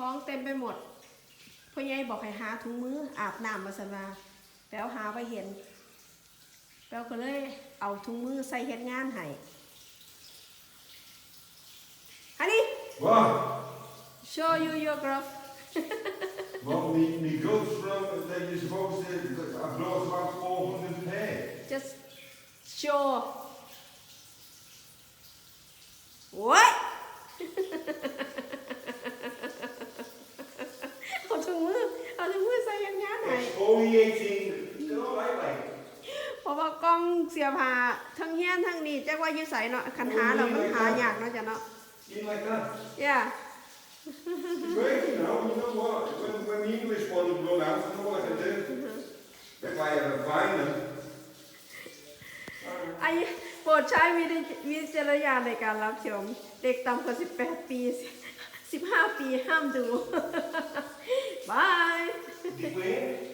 ของเต็มไปหมดพ่อใหญ่บอกให้หาถุงมืออาบน้ำมาสนาแปลวหาไปเห็นแปลวก็เลยเอาถุงมือใส่เฮ็ดงานให้ฮันนี่ Wat? show you your glove Want die, die godsvrouw, dat je supposed to applaus was volgende day. just show what เอาถุงมือเอาถุงมือใส่เฮ็ดงาน ให้ Exfoliating. You know, I like. เพราะว่ากล้องเสียผ้าทั้งเฮียนทั้งนี่จักว่าอยู่ใสเนาะคันหาเรามันหายากเนาะจ้ะเนาะ You like that? ย่า Great, you know, you know what? When, when the English one run out, you know what I do? If I ever find them. ไอโปรดใช้วิจวิจารณญาณในการรับชม เด็กต่ำกว่า 18 ปี 15 ปีห้ามดู บาย Die where?